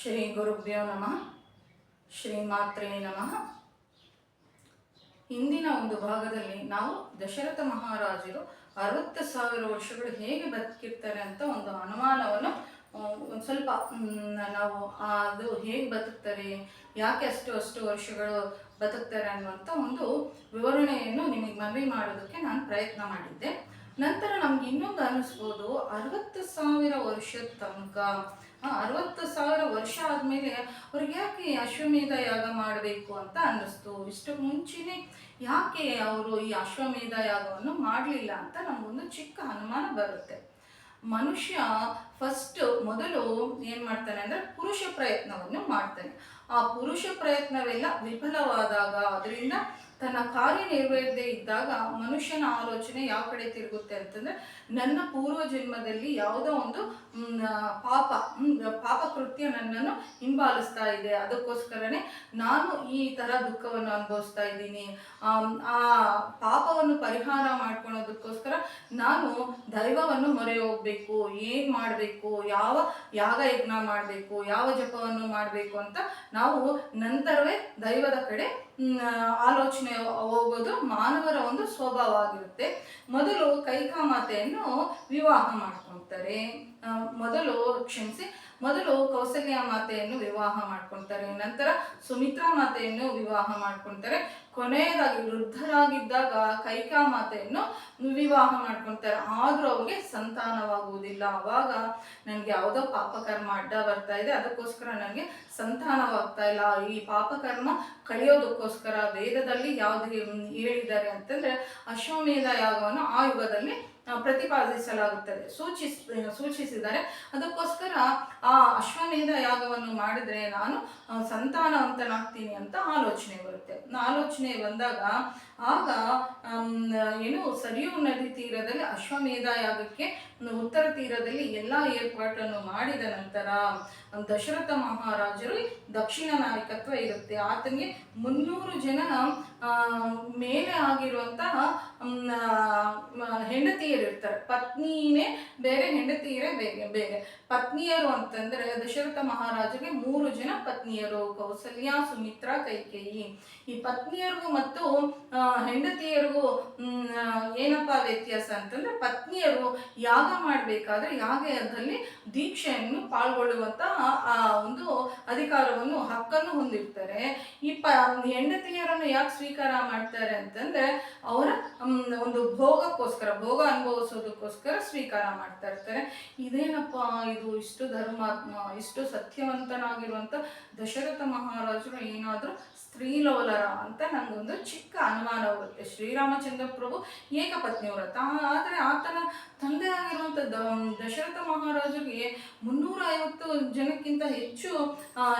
ಶ್ರೀ ಗುರುಭ್ಯೋ ನಮಃ. ಶ್ರೀ ಮಾತ್ರೇ ನಮಃ. ಹಿಂದಿನ ಒಂದು ಭಾಗದಲ್ಲಿ ನಾವು ದಶರಥ ಮಹಾರಾಜರು ಅರವತ್ತು ಸಾವಿರ ವರ್ಷಗಳು ಹೇಗೆ ಬದುಕಿರ್ತಾರೆ ಅಂತ ಒಂದು ಅನುಮಾನವನ್ನು ಒಂದು ಸ್ವಲ್ಪ ನಾವು ಅದು ಹೇಗೆ ಬದುಕ್ತಾರೆ, ಯಾಕೆ ಅಷ್ಟು ಅಷ್ಟು ವರ್ಷಗಳು ಬದುಕ್ತಾರೆ ಅನ್ನುವಂಥ ಒಂದು ವಿವರಣೆಯನ್ನು ನಿಮಗೆ ಮನವಿ ಮಾಡೋದಕ್ಕೆ ನಾನು ಪ್ರಯತ್ನ ಮಾಡಿದ್ದೆ. ನಂತರ ನಮ್ಗೆ ಇನ್ನೊಂದು ಅನಿಸ್ಬೋದು ಅರವತ್ತು ಸಾವಿರ ವರ್ಷದ ತನಕ. ಅರವತ್ತು ಸಾವಿರ ವರ್ಷ ಆದಮೇಲೆ ಅವ್ರಿಗೆ ಯಾಕೆ ಅಶ್ವಮೇಧ ಯಾಗ ಮಾಡಬೇಕು ಅಂತ ಅನ್ನಿಸ್ತು. ಇಷ್ಟು ಮುಂಚೆನೆ ಯಾಕೆ ಅವರು ಈ ಅಶ್ವಮೇಧ ಯಾಗವನ್ನು ಮಾಡಲಿಲ್ಲ ಅಂತ ನಮಗೊಂದು ಚಿಕ್ಕ ಅನುಮಾನ ಬರುತ್ತೆ. ಮನುಷ್ಯ ಫಸ್ಟ್ ಮೊದಲು ಏನು ಮಾಡ್ತಾನೆ ಅಂದರೆ ಪುರುಷ ಪ್ರಯತ್ನವನ್ನು ಮಾಡ್ತಾನೆ. ಆ ಪುರುಷ ಪ್ರಯತ್ನವೆಲ್ಲ ವಿಫಲವಾದಾಗ, ಅದರಿಂದ ತನ್ನ ಕಾರ್ಯ ನೆರವೇರದೇ ಇದ್ದಾಗ ಮನುಷ್ಯನ ಆಲೋಚನೆ ಯಾವ ಕಡೆ ತಿರುಗುತ್ತೆ ಅಂತಂದ್ರೆ, ನನ್ನ ಪೂರ್ವ ಜನ್ಮದಲ್ಲಿ ಯಾವುದೋ ಒಂದು ಪಾಪ ಪಾಪ ಕೃತ್ಯ ನನ್ನನ್ನು ಹಿಂಬಾಲಿಸ್ತಾ ಇದೆ. ಅದಕ್ಕೋಸ್ಕರನೇ ನಾನು ಈ ತರ ದುಃಖವನ್ನು ಅನುಭವಿಸ್ತಾ ಇದ್ದೀನಿ. ಆ ಪಾಪವನ್ನು ಪರಿಹಾರ ಮಾಡ್ಕೊಳ್ಳೋದಕ್ಕೋಸ್ಕರ ನಾನು ದೈವವನ್ನು ಮೊರೆ ಹೋಗ್ಬೇಕು ಏನು ಮಾಡಬೇಕು? ಯಾವ ಯಾಗ ಯಜ್ಞ ಮಾಡಬೇಕು? ಯಾವ ಜಪವನ್ನು ಮಾಡಬೇಕು ಅಂತ ನಾವು ನಂತರವೇ ದೈವದ ಕಡೆ ಆಲೋಚನೆ ಹೋಗೋದು ಮಾನವರ ಒಂದು ಸ್ವಭಾವ ಆಗಿರುತ್ತೆ ಮೊದಲು ಕೈಕಾಮಾತೆಯನ್ನು ವಿವಾಹ ಮಾಡ್ಕೊತಾರೆ. ಮೊದಲು ಕ್ಷಮಿಸಿ, ಮೊದಲು ಕೌಸಲ್ಯ ಮಾತೆಯನ್ನು ವಿವಾಹ ಮಾಡ್ಕೊತಾರೆ. ನಂತರ ಸುಮಿತ್ರಾ ಮಾತೆಯನ್ನು ವಿವಾಹ ಮಾಡ್ಕೊಳ್ತಾರೆ ಕೊನೆಯದಾಗಿ ವೃದ್ಧರಾಗಿದ್ದಾಗ ಕೈಕಾ ಮಾತೆಯನ್ನು ವಿವಾಹ ಮಾಡ್ಕೊಳ್ತಾರೆ ಆದ್ರೂ ಅವ್ರಿಗೆ ಸಂತಾನವಾಗುವುದಿಲ್ಲ. ಅವಾಗ ನನಗೆ ಯಾವುದೋ ಪಾಪಕರ್ಮ ಅಡ್ಡ ಬರ್ತಾ ಇದೆ, ಅದಕ್ಕೋಸ್ಕರ ನನಗೆ ಸಂತಾನವಾಗ್ತಾ ಇಲ್ಲ. ಈ ಪಾಪಕರ್ಮ ಕಳೆಯೋದಕ್ಕೋಸ್ಕರ ವೇದದಲ್ಲಿ ಯಾವ್ದು ಹೇಳಿದ್ದಾರೆ ಅಂತಂದ್ರೆ ಅಶ್ವಮೇಧ ಯಾಗವನ್ನು ಆ ಯುಗದಲ್ಲಿ ಪ್ರತಿಪಾದಿಸಲಾಗುತ್ತದೆ. ಸೂಚಿಸ್ ಸೂಚಿಸಿದ್ದಾರೆ. ಅದಕ್ಕೋಸ್ಕರ ಆ ಅಶ್ವಮೇಧ ಯಾಗವನ್ನು ಮಾಡಿದರೆ ನಾನು ಸಂತಾನ ಸಂತಾನವಂತನಾಗ್ತೀನಿ ಅಂತ ಆಲೋಚನೆ ಬರುತ್ತೆ. ಆಲೋಚನೆ ಬಂದಾಗ ಆಗ ಏನು, ಸರಿಯು ನದಿ ತೀರದಲ್ಲಿ, ಅಶ್ವಮೇಧ ಯಾಗಕ್ಕೆ ಉತ್ತರ ತೀರದಲ್ಲಿ ಎಲ್ಲ ಏರ್ಪಾಟನ್ನು ಮಾಡಿದ ನಂತರ ದಶರಥ ಮಹಾರಾಜರು ದಕ್ಷಿಣ ನಾಯಕತ್ವ ಇರುತ್ತೆ. ಆತನಿಗೆ ಮುನ್ನೂರು ಜನ ಮೇಲೆ ಆಗಿರುವಂತಹ ಹೆಂಡತಿಯರು ಇರ್ತಾರೆ. ಪತ್ನಿನೇ ಬೇರೆ ಹೆಂಡತಿಯರೇ ಬೇರೆ ಬೇರೆ ಪತ್ನಿಯರು ಅಂತಂದ್ರೆ ದಶರಥ ಮಹಾರಾಜರಿಗೆ ಮೂರು ಜನ ಪತ್ನಿಯರು, ಕೌಸಲ್ಯ, ಸುಮಿತ್ರಾ, ಕೈಕೇಯಿ. ಈ ಪತ್ನಿಯರಿಗೂ ಮತ್ತು ಹೆಂಡತಿಯರಿಗೂ ಏನಪ್ಪ ವ್ಯತ್ಯಾಸ ಅಂತಂದ್ರೆ ಪತ್ನಿಯರು ಯಾಗ ಮಾಡಬೇಕಾದ್ರೆ ಯಾಗದಲ್ಲಿ ದೀಕ್ಷೆಯನ್ನು ಪಾಲ್ಗೊಳ್ಳುವಂತಹ ಆ, ಒಂದು ಅಧಿಕಾರವನ್ನು, ಹಕ್ಕನ್ನು ಹೊಂದಿರ್ತಾರೆ. ಈ ಪ, ಹೆಂಡತಿಯರನ್ನು ಯಾಕೆ ಸ್ವೀಕಾರ ಮಾಡ್ತಾರೆ ಅಂತಂದ್ರೆ ಅವರ ಒಂದು ಭೋಗಕ್ಕೋಸ್ಕರ, ಭೋಗ ಅನುಭವಿಸೋದಕ್ಕೋಸ್ಕರ ಸ್ವೀಕಾರ ಮಾಡ್ತಾ ಇರ್ತಾರೆ. ಇದೇನಪ್ಪ ಇದು ಇಷ್ಟು ಧರ್ಮಾತ್ಮ, ಇಷ್ಟು ಸತ್ಯವಂತನಾಗಿರುವಂಥ ದಶರಥ ಮಹಾರಾಜರು ಏನಾದರೂ ಸ್ತ್ರೀಲೋಲರ ಅಂತ ನನಗೊಂದು ಚಿಕ್ಕ ಅನುಮಾನ ಬರುತ್ತೆ. ಶ್ರೀರಾಮಚಂದ್ರ ಪ್ರಭು ಏಕಪತ್ನಿ ವ್ರತ ಆದರೆ ಆತನ ತಂದೆ ದ- ದಶರಥ ಮಹಾರಾಜರಿಗೆ ಮುನ್ನೂರ ಐವತ್ತು ಜನಕ್ಕಿಂತ ಹೆಚ್ಚು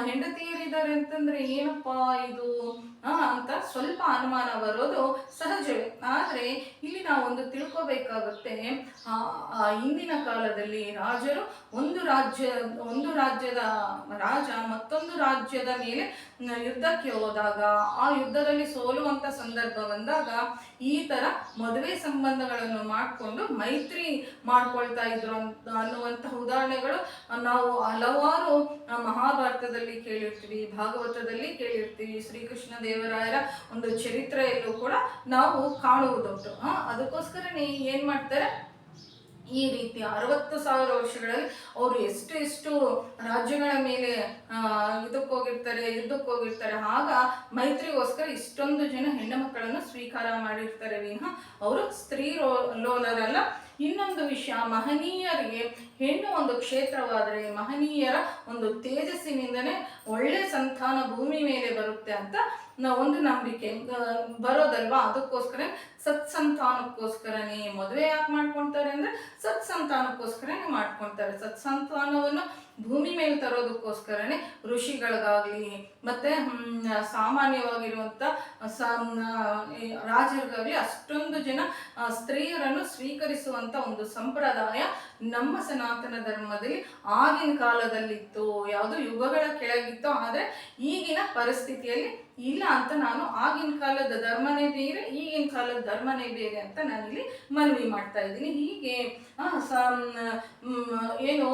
ಹೆಂಡತಿಯರಿದ್ದಾರೆ ಅಂತಂದ್ರೆ ಏನಪ್ಪ ಇದು ಅಂತ ಸ್ವಲ್ಪ ಅನುಮಾನ ಬರೋದು ಸಹಜವೇ. ಆದರೆ ಇಲ್ಲಿ ನಾವು ಒಂದು ತಿಳ್ಕೋಬೇಕಾಗುತ್ತೆ ಹಿಂದಿನ ಕಾಲದಲ್ಲಿ ರಾಜರು ಒಂದು ರಾಜ್ಯ, ಒಂದು ರಾಜ್ಯದ ರಾಜ ಮತ್ತೊಂದು ರಾಜ್ಯದ ಮೇಲೆ ಯುದ್ಧಕ್ಕೆ ಹೋದಾಗ, ಆ ಯುದ್ಧದಲ್ಲಿ ಸೋಲುವಂತ ಸಂದರ್ಭ ಬಂದಾಗ ಈ ತರ ಮದುವೆ ಸಂಬಂಧಗಳನ್ನು ಮಾಡಿಕೊಂಡು ಮೈತ್ರಿ ಮಾಡ್ಕೊಳ್ತಾ ಇದ್ರು ಅಂತ ಅನ್ನುವಂಥ ಉದಾಹರಣೆಗಳು ನಾವು ಹಲವಾರು ಮಹಾಭಾರತದಲ್ಲಿ ಕೇಳಿರ್ತೀವಿ, ಭಾಗವತದಲ್ಲಿ ಕೇಳಿರ್ತೀವಿ. ಶ್ರೀಕೃಷ್ಣ ದೇವರಾಯರ ಒಂದು ಚರಿತ್ರೆಯಲ್ಲೂ ಕೂಡ ನಾವು ಕಾಣುವುದುಂಟು ಆ, ಅದಕ್ಕೋಸ್ಕರನೇ ಏನ್ ಮಾಡ್ತಾರೆ? ಈ ರೀತಿ ಅರವತ್ತು ಸಾವಿರ ವರ್ಷಗಳಲ್ಲಿ ಅವರು ಎಷ್ಟು ಎಷ್ಟು ರಾಜ್ಯಗಳ ಮೇಲೆ ಇದಕ್ಕೆ ಹೋಗಿರ್ತಾರೆ ಯುದ್ಧಕ್ಕೆ ಹೋಗಿರ್ತಾರೆ ಆಗ ಮೈತ್ರಿಗೋಸ್ಕರ ಇಷ್ಟೊಂದು ಜನ ಹೆಣ್ಣು ಮಕ್ಕಳನ್ನು ಸ್ವೀಕಾರ ಮಾಡಿರ್ತಾರೆ. ವಿನಃ ಅವರು ಸ್ತ್ರೀ ರೋ ಲೋಲರಲ್ಲ ಇನ್ನೊಂದು ವಿಷಯ, ಮಹನೀಯರಿಗೆ ಹೆಣ್ಣು ಒಂದು ಕ್ಷೇತ್ರವಾದರೆ ಮಹನೀಯರ ಒಂದು ತೇಜಸ್ಸಿನಿಂದನೇ ಒಳ್ಳೆ ಸಂತಾನ ಭೂಮಿ ಮೇಲೆ ಬರುತ್ತೆ ಅಂತ ಒಂದು ನಂಬಿಕೆ. ಬರೋದಲ್ವಾ? ಅದಕ್ಕೋಸ್ಕರ ಸತ್ಸಂತಾನಕ್ಕೋಸ್ಕರನೇ ಮದುವೆ ಯಾಕೆ ಮಾಡ್ಕೊಳ್ತಾರೆ ಅಂದ್ರೆ ಸತ್ಸಂತಾನಕ್ಕೋಸ್ಕರನೇ ಮಾಡ್ಕೊಳ್ತಾರೆ ಸತ್ಸಂತಾನವನ್ನು ಭೂಮಿ ಮೇಲೆ ತರೋದಕ್ಕೋಸ್ಕರನೇ ಋಷಿಗಳಿಗಾಗ್ಲಿ ಮತ್ತೆ ಹ್ಮ್, ಸಾಮಾನ್ಯವಾಗಿರುವಂತ ಸ- ಅಷ್ಟೊಂದು ಜನ ಸ್ತ್ರೀಯರನ್ನು ಸ್ವೀಕರಿಸುವಂತ ಒಂದು ಸಂಪ್ರದಾಯ ನಮ್ಮ ಸನಾತನ ಧರ್ಮದಲ್ಲಿ ಆಗಿನ ಕಾಲದಲ್ಲಿತ್ತು. ಯಾವುದು ಯುಗಗಳ ಕೆಳಗಿತ್ತು. ಆದರೆ ಈಗಿನ ಪರಿಸ್ಥಿತಿಯಲ್ಲಿ ಇಲ್ಲ ಅಂತ ನಾನು ಆಗಿನ ಕಾಲದ ಧರ್ಮನೇ ಬೇರೆ, ಈಗಿನ ಕಾಲದ ಧರ್ಮನೇ ಬೇರೆ ಅಂತ ನಾನಿಲ್ಲಿ ಮನವಿ ಮಾಡ್ತಾ ಇದ್ದೀನಿ. ಹೀಗೆ ಏನು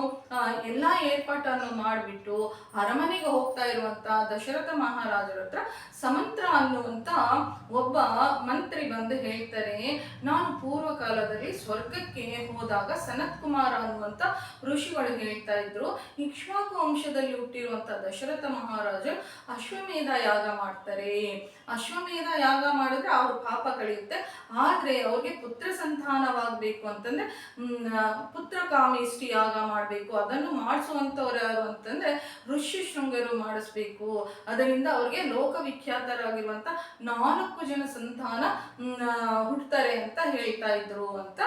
ಎಲ್ಲ ಏರ್ಪಾಟನ್ನು ಮಾಡಿಬಿಟ್ಟು ಅರಮನೆಗೆ ಹೋಗ್ತಾ ಇರುವಂತ ದಶರಥ ಮಹಾರಾಜರ ಹತ್ರ ಸಮಂತ್ರ ಅನ್ನುವಂತ ಒಬ್ಬ ಮಂತ್ರಿ ಬಂದು ಹೇಳ್ತಾರೆ, ನಾನು ಪೂರ್ವ ಕಾಲದಲ್ಲಿ ಸ್ವರ್ಗಕ್ಕೆ ಹೋದಾಗ ಸನತ್ ಕುಮಾರ ಅನ್ನುವಂತ ಋಷಿಗಳು ಹೇಳ್ತಾ ಇದ್ರು ಇಕ್ಷ್ವಾಕು ವಂಶದಲ್ಲಿ ಹುಟ್ಟಿರುವಂತ ದಶರಥ ಮಹಾರಾಜ ಅಶ್ವಮೇಧ ಯಾಗ ಮಾಡ್ತಾರೆ ಅಶ್ವಮೇಧ ಯಾಗ ಮಾಡಿದ್ರೆ ಅವ್ರ ಪಾಪ ಕಳೆಯುತ್ತೆ. ಆದ್ರೆ ಅವ್ರಿಗೆ ಪುತ್ರ ಸಂತಾನವಾಗಬೇಕು ಅಂತಂದ್ರೆ ಪುತ್ರ ಕಾಮೇಷ್ಟಿ ಯಾಗ ಮಾಡಬೇಕು. ಅದನ್ನು ಮಾಡಿಸುವಂಥವ್ರು ಯಾರು ಅಂತಂದ್ರೆ ಋಷಿ ಶೃಂಗರು ಮಾಡಿಸ್ಬೇಕು. ಅದರಿಂದ ಅವ್ರಿಗೆ ಲೋಕವಿಖ್ಯಾತರಾಗಿರುವಂತ ನಾಲ್ಕು ಜನ ಸಂತಾನ ಹುಡ್ತಾರೆ ಅಂತ ಹೇಳ್ತಾ ಇದ್ರು ಅಂತ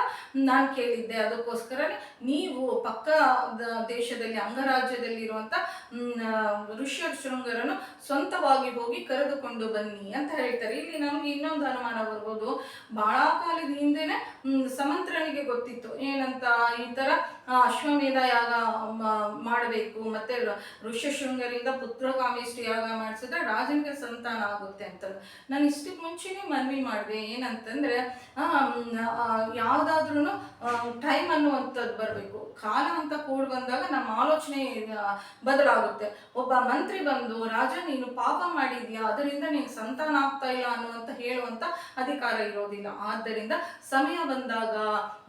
ನಾನು ಕೇಳಿದ್ದೆ. ಅದಕ್ಕೋಸ್ಕರ ನೀವು ಪಕ್ಕ ದೇಶದಲ್ಲಿ ಅಂಗರಾಜ್ಯದಲ್ಲಿ ಇರುವಂತ ಋಷ್ಯ ಶೃಂಗರನ್ನು ಸ್ವಂತವಾಗಿ ಹೋಗಿ ಕರೆದುಕೊಂಡು ಬನ್ನಿ ಅಂತ ಹೇಳ್ತಾರೆ. ಇಲ್ಲಿ ನಮ್ಗೆ ಇನ್ನೊಂದು ಅನುಮಾನ ಬರ್ಬೋದು. ಬಹಳ ಕಾಲದ ಹಿಂದೆನೆ ಸಮಂತ್ರನಿಗೆ ಗೊತ್ತಿತ್ತು. ಏನಂತ ಈ ತರ ಅಶ್ವಮೇಧ ಯಾಗ ಮಾಡಬೇಕು, ಮತ್ತೆ ಋಷ್ಯಶೃಂಗರಿಂದ ಪುತ್ರ ಕಾಮೇಷ್ಟಿ ಯಾಗ ಮಾಡಿಸಿದ್ರೆ ರಾಜನಿಗೆ ಸಂತಾನ ಆಗುತ್ತೆ ಅಂತ ನಾನು ಇಷ್ಟಕ್ಕೆ ಮುಂಚೆನೇ ಮನವಿ ಮಾಡಿದೆ, ಏನಂತಂದ್ರೆ ಯಾವುದಾದ್ರೂ ಟೈಮ್ ಅನ್ನುವಂಥದ್ದು ಬರಬೇಕು. ಕಾಲ ಅಂತ ಕೂಡ ಬಂದಾಗ ನಮ್ಮ ಆಲೋಚನೆ ಬದಲಾಗುತ್ತೆ. ಒಬ್ಬ ಮಂತ್ರಿ ಬಂದು, ರಾಜ, ನೀನು ಪಾಪ ಮಾಡಿದ್ಯಾ? ಅದರಿಂದ ನೀನು ಸಂತಾನ ಆಗ್ತಾ ಇಲ್ಲ ಅನ್ನುವಂತ ಹೇಳುವಂತ ಅಧಿಕಾರ ಇರೋದಿಲ್ಲ. ಆದ್ದರಿಂದ ಸಮಯ ಬಂದಾಗ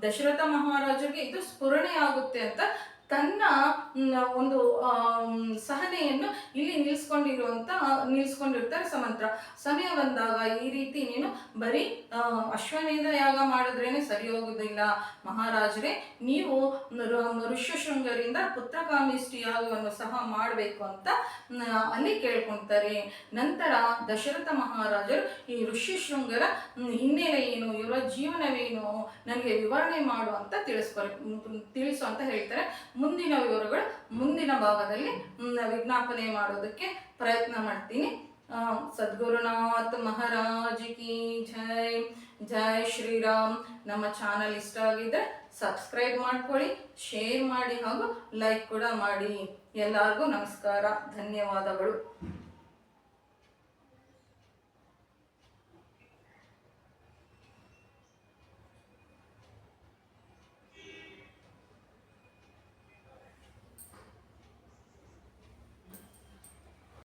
ದಶರಥ ಮಹಾರಾಜರಿಗೆ ಇದು ಸ್ಫುರಣೆ ಆಗುತ್ತೆ ಅಂತ ತನ್ನ ಒಂದು ಸಹನೆಯನ್ನು ಇಲ್ಲಿ ನಿಲ್ಸ್ಕೊಂಡಿರುವಂತ ನಿಲ್ಸ್ಕೊಂಡಿರ್ತಾರೆ ಸಮಂತ್ರ. ಸಮಯ ಬಂದಾಗ ಈ ರೀತಿ ನೀನು ಬರೀ ಅಶ್ವಮೇಧ ಯಾಗ ಮಾಡಿದ್ರೇನೆ ಸರಿ ಹೋಗುದಿಲ್ಲ. ಮಹಾರಾಜರೇ, ನೀವು ಋಷ್ಯಶೃಂಗರಿಂದ ಪುತ್ರಕಾಮಿಷ್ಟಿ ಯಾಗವನ್ನು ಸಹ ಮಾಡಬೇಕು ಅಂತ ಅಲ್ಲಿ ಕೇಳ್ಕೊಂತಾರೆ. ನಂತರ ದಶರಥ ಮಹಾರಾಜರು ಈ ಋಷ್ಯಶೃಂಗರ ಹಿನ್ನೆಲೆ ಏನು, ಇವರ ಜೀವನವೇನು, ನನಗೆ ವಿವರಣೆ ಮಾಡು ಅಂತ ತಿಳಿಸ್ಕೊಳ್ ತಿಳಿಸು ಅಂತ ಹೇಳ್ತಾರೆ. ಮುಂದಿನ ವಿವರಗಳು ಮುಂದಿನ ಭಾಗದಲ್ಲಿ ವಿಜ್ಞಾಪನೆ ಮಾಡೋದಕ್ಕೆ ಪ್ರಯತ್ನ ಮಾಡ್ತೀನಿ. ಸದ್ಗುರುನಾಥ್ ಮಹಾರಾಜ್ ಕಿ ಜೈ. ಜೈ ಶ್ರೀರಾಮ್. ನಮ್ಮ ಚಾನಲ್ ಇಷ್ಟ ಆಗಿದ್ರೆ ಸಬ್ಸ್ಕ್ರೈಬ್ ಮಾಡ್ಕೊಳ್ಳಿ, ಶೇರ್ ಮಾಡಿ ಹಾಗೂ ಲೈಕ್ ಕೂಡ ಮಾಡಿ. ಎಲ್ಲರಿಗೂ ನಮಸ್ಕಾರ. ಧನ್ಯವಾದಗಳು.